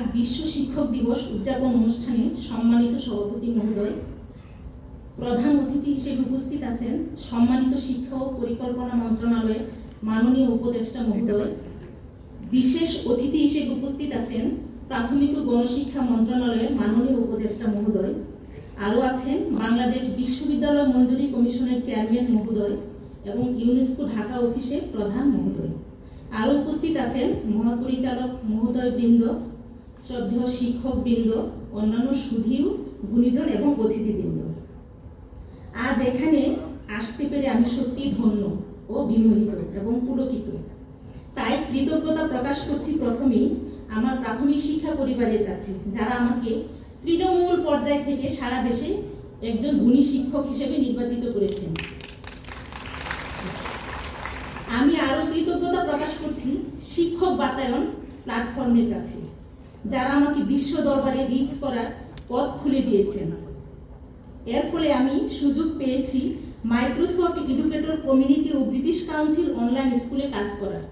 আজ বিশ্ব শিক্ষক দিবস উদযাপন অনুষ্ঠানে সম্মানিত সভাপতি মহোদয়, প্রধান অতিথি হিসেবে উপস্থিত আছেন সম্মানিত শিক্ষা ও পরিকল্পনা মন্ত্রণালয়ের মাননীয় উপদেষ্টা মহোদয়, বিশেষ অতিথি হিসেবে উপস্থিত আছেন প্রাথমিক ও গণশিক্ষা মন্ত্রণালয়ের মাননীয় উপদেষ্টা মহোদয়, আরও আছেন বাংলাদেশ বিশ্ববিদ্যালয় মঞ্জুরি কমিশনের চেয়ারম্যান মহোদয় এবং ইউনেস্কো ঢাকা অফিসের প্রধান মহোদয়। আরও উপস্থিত আছেন মহাপরিচালক মহোদয় বৃন্দ শ্রদ্ধেয় শিক্ষক বৃন্দ অন্যান্য সুধীও গুণীজন এবং অতিথিবৃন্দ। আজ এখানে আসতে পেরে আমি সত্যি ধন্য ও বিমোহিত এবং পুলকিত। তাই কৃতজ্ঞতা প্রকাশ করছি প্রথমেই আমার প্রাথমিক শিক্ষা পরিবারের কাছে, যারা আমাকে তৃণমূল পর্যায় থেকে সারা দেশে একজন গুণী শিক্ষক হিসেবে নির্বাচিত করেছেন। আমি আরও কৃতজ্ঞতা প্রকাশ করছি শিক্ষক বাতায়ন প্ল্যাটফর্মের কাছে। যারা আমাকে বিশ্ব দরবারে রিচ করার পথ খুলে দিয়েছেন। এর ফলে আমি সুযোগ পেয়েছি মাইক্রোসফট এডুকেটর কমিউনিটি ও ব্রিটিশ কাউন্সিল অনলাইন স্কুলে কাজ করার,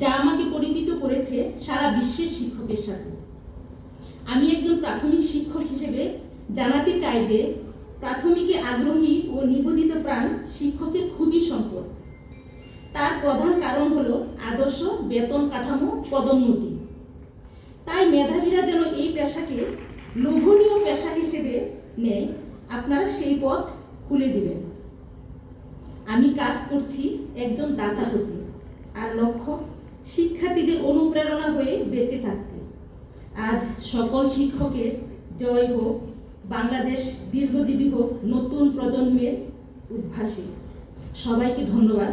যা আমাকে পরিচিত করেছে সারা বিশ্বের শিক্ষকের সাথে। আমি একজন প্রাথমিক শিক্ষক হিসেবে জানাতে চাই যে প্রাথমিকে আগ্রহী ও নিবেদিত প্রাণ শিক্ষকের খুবই সম্পদ। তার প্রধান কারণ হলো আদর্শ বেতন কাঠামো পদোন্নতি। তাই মেধাবীরা যেন এই পেশাকে লোভনীয় পেশা হিসেবে নেয়, আপনারা সেই পথ খুলে দিবেন। আমি কাজ করছি একজন দাতা হতে আর লক্ষ্য শিক্ষার্থীদের অনুপ্রেরণা হয়ে বেঁচে থাকতে। আজ সকল শিক্ষকের জয় হোক, বাংলাদেশ দীর্ঘজীবী হোক, নতুন প্রজন্মের উদ্ভাসে। সবাইকে ধন্যবাদ।